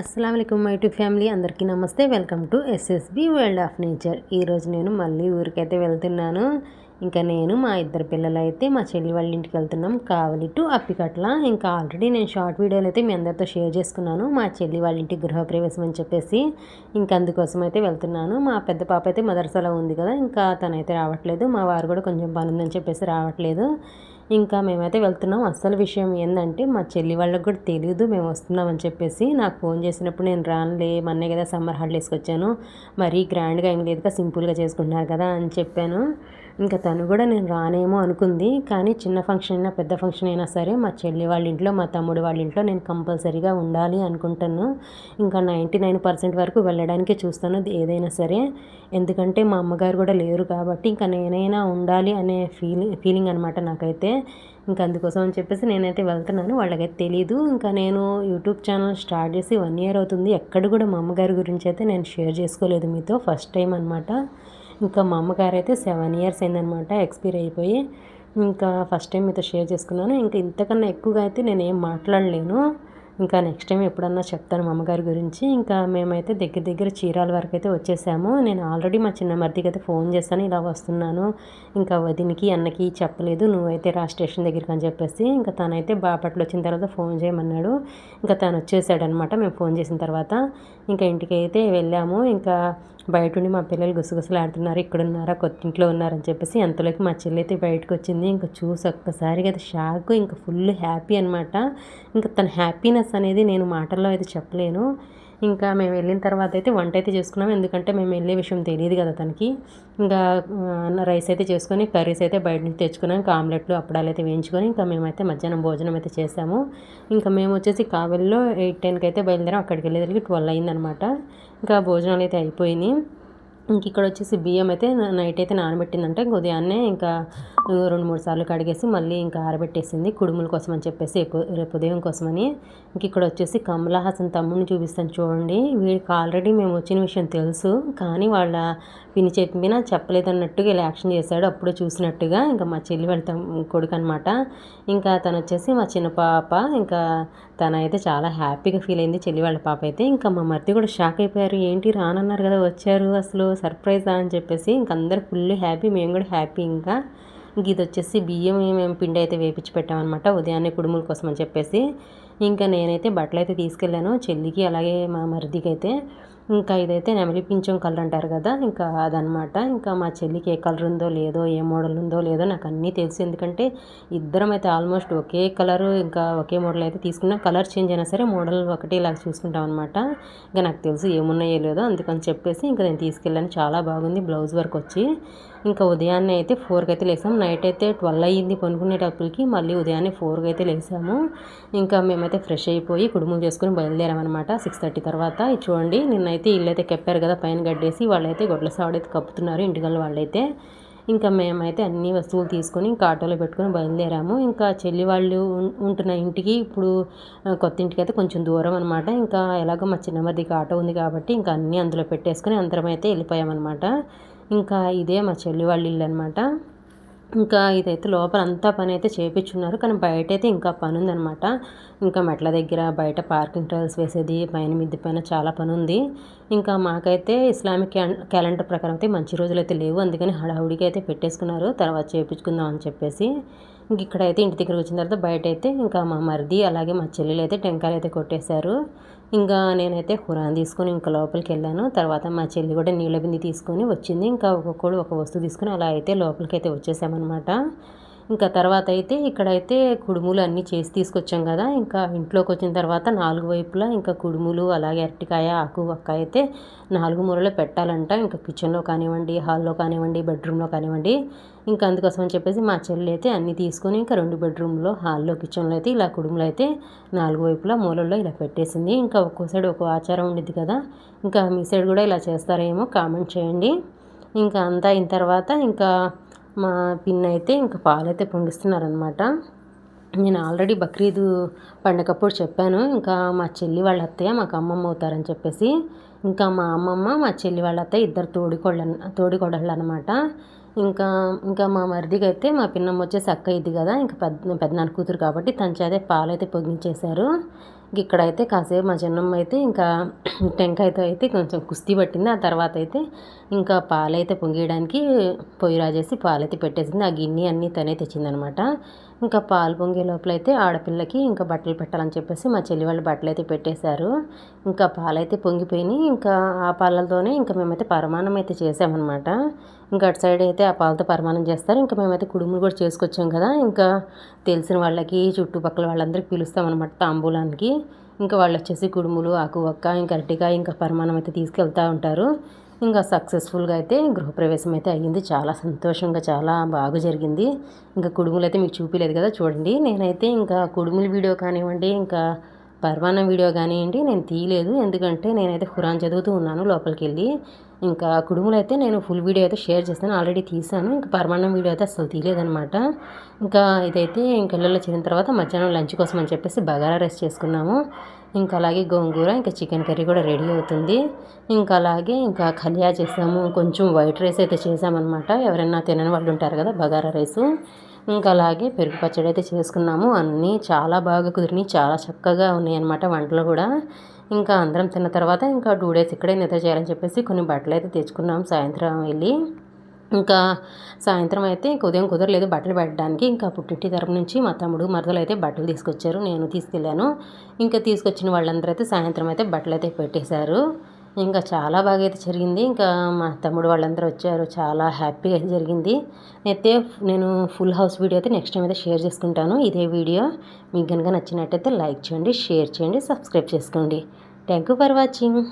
అస్సలం my to family. అందరికీ నమస్తే. Welcome to SSB world of nature. ఈరోజు నేను మళ్ళీ ఊరికైతే వెళ్తున్నాను. ఇంకా నేను మా ఇద్దరు పిల్లలు అయితే మా చెల్లి వాళ్ళ ఇంటికి వెళ్తున్నాం. కావలి టు అప్పికట్ల. ఇంకా ఆల్రెడీ నేను షార్ట్ వీడియోలు అయితే మీ అందరితో షేర్ చేసుకున్నాను. మా చెల్లి వాళ్ళ ఇంటికి గృహప్రవేశం అని చెప్పేసి ఇంకా అందుకోసం అయితే వెళ్తున్నాను. మా పెద్ద పాప అయితే మదర్సాలో ఉంది కదా. ఇంకా తనైతే రావట్లేదు. మా వారు కూడా కొంచెం పనుందని చెప్పేసి రావట్లేదు. ఇంకా మేమైతే వెళ్తున్నాం. అసలు విషయం ఏంటంటే మా చెల్లి వాళ్ళకి కూడా తెలియదు మేము వస్తున్నామని చెప్పేసి నాకు ఫోన్ చేసినప్పుడు నేను రానులే మొన్నే కదా సమ్మర్ హాలిడేస్కి వచ్చాను. మరీ గ్రాండ్గా ఏం లేదుగా సింపుల్గా చేసుకుంటున్నారు కదా అని చెప్పాను. ఇంకా తను కూడా నేను రానేమో అనుకుంది కానీ చిన్న ఫంక్షన్ అయినా పెద్ద ఫంక్షన్ అయినా సరే మా చెల్లి వాళ్ళ ఇంట్లో మా తమ్ముడు వాళ్ళ ఇంట్లో నేను కంపల్సరీగా ఉండాలి అనుకుంటాను. ఇంకా నైంటీ నైన్ పర్సెంట్ వరకు వెళ్ళడానికే చూస్తాను ఏదైనా సరే. ఎందుకంటే మా అమ్మగారు కూడా లేరు కాబట్టి ఇంకా నేనైనా ఉండాలి అనే ఫీలింగ్ ఫీలింగ్ అనమాట నాకైతే. ఇంకా అందుకోసం అని చెప్పేసి నేనైతే వెళ్తున్నాను. వాళ్ళకైతే తెలీదు. ఇంకా నేను యూట్యూబ్ ఛానల్ స్టార్ట్ చేసి వన్ ఇయర్ అవుతుంది. ఎక్కడ కూడా మా అమ్మగారి గురించి అయితే నేను షేర్ చేసుకోలేదు మీతో. ఫస్ట్ టైం అనమాట ఇంకా మా అమ్మగారు అయితే సెవెన్ ఇయర్స్ అయిందనమాట ఎక్స్పైర్ అయిపోయి. ఇంకా ఫస్ట్ టైం మీతో షేర్ చేసుకున్నాను. ఇంకా ఇంతకన్నా ఎక్కువగా అయితే నేను ఏం మాట్లాడలేను. ఇంకా నెక్స్ట్ టైం ఎప్పుడన్నా చెప్తాను మా అమ్మగారి గురించి. ఇంకా మేమైతే దగ్గర దగ్గర చీరాల వరకు అయితే వచ్చేసాము. నేను ఆల్రెడీ మా చిన్న మరిదికి అయితే ఫోన్ చేస్తాను ఇలా వస్తున్నాను. ఇంకా వదినికి అన్నకి చెప్పలేదు. నువ్వైతే రా స్టేషన్ దగ్గరికి అని చెప్పేసి ఇంకా తనైతే బాపట్ల వచ్చిన తర్వాత ఫోన్ చేయమన్నాడు. ఇంకా తను వచ్చేసాడనమాట మేము ఫోన్ చేసిన తర్వాత. ఇంకా ఇంటికి అయితే వెళ్ళాము. ఇంకా బయట ఉండి మా పిల్లలు గుసగుసలాడుతున్నారు. ఇక్కడ ఉన్నారా కొత్త ఇంట్లో ఉన్నారని చెప్పేసి అంతలోకి మా చెల్లి అయితే బయటకు వచ్చింది ఇంకా చూసి ఒక్కసారిగా అది షాక్ ఇంకా ఫుల్ హ్యాపీ అనమాట ఇంకా తన హ్యాపీనెస్ అనేది నేను మాటల్లో అయితే చెప్పలేను. ఇంకా మేము వెళ్ళిన తర్వాత అయితే వంట అయితే చేసుకున్నాం. ఎందుకంటే మేము వెళ్ళే విషయం తెలియదు కదా తనకి. ఇంకా రైస్ అయితే చేసుకొని కర్రీస్ అయితే బయట నుంచి తెచ్చుకున్నాం. ఇంకా ఆమ్లెట్లు అప్పడాలు అయితే వేయించుకొని ఇంకా మేమైతే మధ్యాహ్నం భోజనం అయితే చేసాము. ఇంకా మేము వచ్చేసి కావలిలో ఎయిట్ టెన్కి అయితే బయలుదేరాం. అక్కడికి వెళ్ళేదానికి ట్వెల్వ్ అయిందనమాట. ఇంకా భోజనాలు అయితే అయిపోయినాయి. ఇంక ఇక్కడ వచ్చేసి బియ్యం అయితే నైట్ అయితే నానబెట్టిందంటే. ఉదయాన్నే ఇంకా రెండు మూడు సార్లు కడిగేసి మళ్ళీ ఇంకా ఆరబెట్టేసింది. కుడుముల కోసం అని చెప్పేసి రేపు ఉదయం కోసమని. ఇంక ఇక్కడ వచ్చేసి కమలా హాసన్ తమ్ముడిని చూపిస్తాను చూడండి. వీడికి ఆల్రెడీ మేము వచ్చిన విషయం తెలుసు. కానీ వాళ్ళ పిని చెప్పిన అన్నట్టుగా ఇలా యాక్షన్ చేశాడు. అప్పుడు చూసినట్టుగా ఇంకా మా చెల్లి వెళ్తాం కొడుకు అనమాట ఇంకా తను వచ్చేసి మా చిన్న పాప ఇంకా తన అయితే చాలా హ్యాపీగా ఫీల్ అయింది చెల్లి వాళ్ళ పాప అయితే. ఇంకా మా మరిది కూడా షాక్ అయిపోయారు. ఏంటి రానన్నారు కదా వచ్చారు అసలు సర్ప్రైజా అని చెప్పేసి ఇంక అందరు ఫుల్ హ్యాపీ మేము కూడా హ్యాపీ ఇంకా. ఇంక ఇది వచ్చేసి బియ్యం మేము పిండి అయితే వేపించి పెట్టామన్నమాట ఉదయాన్నే కుడుముల కోసం అని చెప్పేసి. ఇంకా నేనైతే బట్టలు అయితే తీసుకెళ్ళాను చెల్లికి అలాగే మా మరిదికి అయితే ఇంకా ఇదైతే నెమలి పింఛం కలర్ అంటారు కదా ఇంకా అదనమాట ఇంకా మా చెల్లికి ఏ కలర్ ఉందో లేదో ఏ మోడల్ ఉందో లేదో నాకు అన్నీ తెలుసు. ఎందుకంటే ఇద్దరం అయితే ఆల్మోస్ట్ ఒకే కలరు ఇంకా ఒకే మోడల్ అయితే తీసుకున్నాం కలర్ చేంజ్ అయినా సరే మోడల్ ఒకటి ఇలా చూసుకుంటాం అనమాట ఇంకా నాకు తెలుసు ఏమున్నాయో లేదో అందుకని చెప్పేసి ఇంకా నేను తీసుకెళ్ళాను. చాలా బాగుంది బ్లౌజ్ వర్క్ వచ్చి. ఇంకా ఉదయాన్నే అయితే ఫోర్కి అయితే లేసాము నైట్ అయితే ట్వెల్వ్ అయ్యింది పనుకునేటప్పటికి. మళ్ళీ ఉదయాన్నే ఫోర్కి అయితే లేసాము. ఇంకా మేమైతే ఫ్రెష్ అయిపోయి కుడుములు చేసుకుని బయలుదేరామన్నమాట. సిక్స్ థర్టీ తర్వాత. చూడండి నిన్నైతే ఇల్లు అయితే కప్పారు కదా పైన గడ్డేసి వాళ్ళైతే గొడ్ల సావడైతే కప్పుతున్నారు ఇంటికల్ వాళ్ళైతే. ఇంకా మేమైతే అన్ని వస్తువులు తీసుకొని ఇంకా ఆటోలో పెట్టుకొని బయలుదేరాము. ఇంకా చెల్లి వాళ్ళు ఉంటున్న ఇంటికి ఇప్పుడు కొత్త ఇంటికి అయితే కొంచెం దూరం అనమాట ఇంకా ఎలాగో మా చిన్నమదికి ఆటో ఉంది కాబట్టి ఇంకా అన్నీ అందులో పెట్టేసుకొని అందరం అయితే వెళ్ళిపోయామన్నమాట. ఇంకా ఇదే మా చెల్లి వాళ్ళ ఇల్లు అనమాట ఇంకా ఇదైతే లోపల అంతా పని అయితే చేపించున్నారు కానీ బయట అయితే ఇంకా పని ఉందనమాట ఇంకా మెట్ల దగ్గర బయట పార్కింగ్ టైల్స్ వేసేది పైన మిద్ది పైన చాలా పని ఉంది ఇంకా మాకైతే ఇస్లామిక్ క్యాలెండర్ ప్రకారం అయితే మంచి రోజులు అయితే లేవు. అందుకని హడావుడికి అయితే పెట్టేసుకున్నారు. తర్వాత చేయించుకుందాం అని చెప్పేసి ఇంక ఇక్కడైతే ఇంటి దగ్గర వచ్చిన తర్వాత బయట అయితే ఇంకా మా మరిది అలాగే మా చెల్లెలు అయితే టెంకాయలు అయితే కొట్టేశారు. ఇంకా నేనైతే ఖురాన్ తీసుకొని ఇంకా లోపలికి వెళ్ళాను. తర్వాత మా చెల్లి కూడా నీళ్ళ బింది తీసుకొని వచ్చింది. ఇంకా ఒక్కొక్కడు ఒక వస్తువు తీసుకొని అలా అయితే లోపలికి అయితే వచ్చేసామన్నమాట. ఇంకా తర్వాత అయితే ఇక్కడైతే కుడుములు అన్నీ చేసి తీసుకొచ్చాం కదా ఇంకా ఇంట్లోకి వచ్చిన తర్వాత నాలుగు వైపులా ఇంకా కుడుములు అలాగే అరటికాయ ఆకు వక్క అయితే నాలుగు మూలలో పెట్టాలంట. ఇంకా కిచెన్లో కానివ్వండి హాల్లో కానివ్వండి బెడ్రూమ్లో కానివ్వండి. ఇంకా అందుకోసం అని చెప్పేసి మా చెల్లి అయితే అన్నీ తీసుకొని ఇంకా రెండు బెడ్రూమ్లో హాల్లో కిచెన్లో అయితే ఇలా కుడుములు అయితే నాలుగు వైపులా మూలల్లో ఇలా పెట్టేసింది. ఇంకా ఒక్కో సైడ్ ఒక ఆచారం ఉండిద్ది కదా ఇంకా మీ సైడ్ కూడా ఇలా చేస్తారేమో కామెంట్ చేయండి. ఇంకా అంతా అయిన తర్వాత ఇంకా మా పిన్ అయితే ఇంకా పాలైతే పొంగిస్తున్నారనమాట నేను ఆల్రెడీ బక్రీద్ పండగప్పుడు చెప్పాను ఇంకా మా చెల్లి వాళ్ళ అత్తయ్య మాకు అమ్మమ్మ అవుతారని చెప్పేసి ఇంకా మా అమ్మమ్మ మా చెల్లి వాళ్ళ అత్తయ్య ఇద్దరు తోడికోళ్ళ తోడికోడళ్ళు అనమాట ఇంకా ఇంకా మా మరిదికి అయితే మా పిన్నమ్మ వచ్చేసి అక్క ఇది కదా ఇంకా పెద్ద పెద్దనాన్న కూతురు కాబట్టి తన చేతే పాలైతే పొంగించేశారు. ఇక్కడైతే కాసేపు మా చిన్నమ్మ అయితే ఇంకా టెంకాయతో అయితే కొంచెం కుస్తీ పట్టింది. ఆ తర్వాత అయితే ఇంకా పాలైతే పొంగేయడానికి పొయ్యి రాజేసి పాలైతే పెట్టేసింది. ఆ గిన్నె అన్నీ తనే తెచ్చిందనమాట. ఇంకా పాలు పొంగే లోపల అయితే ఆడపిల్లకి ఇంకా బట్టలు పెట్టాలని చెప్పేసి మా చెల్లి వాళ్ళు బట్టలు అయితే పెట్టేశారు. ఇంకా పాలైతే పొంగిపోయినాయి. ఇంకా ఆ పాలతోనే ఇంకా మేమైతే పరమాణం అయితే చేసామన్నమాట ఇంకా అటు సైడ్ అయితే ఆ పాలతో పరమాణం చేస్తారు. ఇంకా మేమైతే కుడుములు కూడా చేసుకొచ్చాం కదా. ఇంకా తెలిసిన వాళ్ళకి చుట్టుపక్కల వాళ్ళందరికీ పిలుస్తామన్నమాట తాంబూలానికి. ఇంకా వాళ్ళు వచ్చేసి కుడుములు ఆకు ఒక్క ఇంకా అరటికాయ ఇంకా పరమాణం అయితే తీసుకెళ్తూ ఉంటారు. ఇంకా సక్సెస్ఫుల్గా అయితే గృహప్రవేశం అయితే అయ్యింది. చాలా సంతోషంగా చాలా బాగా జరిగింది. ఇంకా కుడుములు అయితే మీకు చూపించలేదు కదా చూడండి. నేనైతే ఇంకా కుడుముల వీడియో కానివ్వండి ఇంకా పర్వాన వీడియో కానివ్వండి నేను తీయలేదు. ఎందుకంటే నేనైతే ఖురాన్ చదువుతూ ఉన్నాను లోపలికి వెళ్ళి ఇంకా కుడుములు అయితే నేను ఫుల్ వీడియో అయితే షేర్ చేస్తాను ఆల్రెడీ తీసాను ఇంకా పర్మాణం వీడియో అయితే అసలు తీయలేదనమాట ఇంకా ఇదైతే ఇంకెళ్ళలో చేరిన తర్వాత మధ్యాహ్నం లంచ్ కోసం అని చెప్పేసి బగారా రైస్ చేసుకున్నాము. ఇంకా అలాగే గోంగూర ఇంకా చికెన్ కర్రీ కూడా రెడీ అవుతుంది. ఇంకా అలాగే ఇంకా కలియా చేసాము. కొంచెం వైట్ రైస్ అయితే చేసామన్నమాట. ఎవరైనా తినని వాళ్ళు ఉంటారు కదా బగారా రైసు. ఇంకా అలాగే పెరుగు పచ్చడి అయితే చేసుకున్నాము. అన్నీ చాలా బాగా కుదిరినాయి. చాలా చక్కగా ఉన్నాయన్నమాట వంటలు కూడా. ఇంకా అందరం తిన్న తర్వాత ఇంకా టూ డేస్ ఇక్కడే నిద్ర చేయాలని చెప్పేసి కొన్ని బట్టలు అయితే తెచ్చుకున్నాము సాయంత్రం వెళ్ళి ఇంకా సాయంత్రం అయితే ఉదయం కుదరలేదు బట్టలు పెట్టడానికి. ఇంకా పుట్టింటి తరపు నుంచి మా తమ్ముడు మరదలు అయితే బట్టలు తీసుకొచ్చారు. నేను తీసుకెళ్ళాను. ఇంకా తీసుకొచ్చిన వాళ్ళందరూ అయితే సాయంత్రం అయితే బట్టలు అయితే పెట్టేశారు. ఇంకా చాలా బాగా అయితే జరిగింది. ఇంకా మా తమ్ముడు వాళ్ళందరూ వచ్చారు. చాలా హ్యాపీగా అయితే జరిగింది. అయితే నేను ఫుల్ హౌస్ వీడియో అయితే నెక్స్ట్ టైం అయితే షేర్ చేసుకుంటాను. ఇదే వీడియో. మీకు కనుక నచ్చినట్టయితే లైక్ చేయండి షేర్ చేయండి సబ్స్క్రైబ్ చేసుకోండి. Thank you for watching.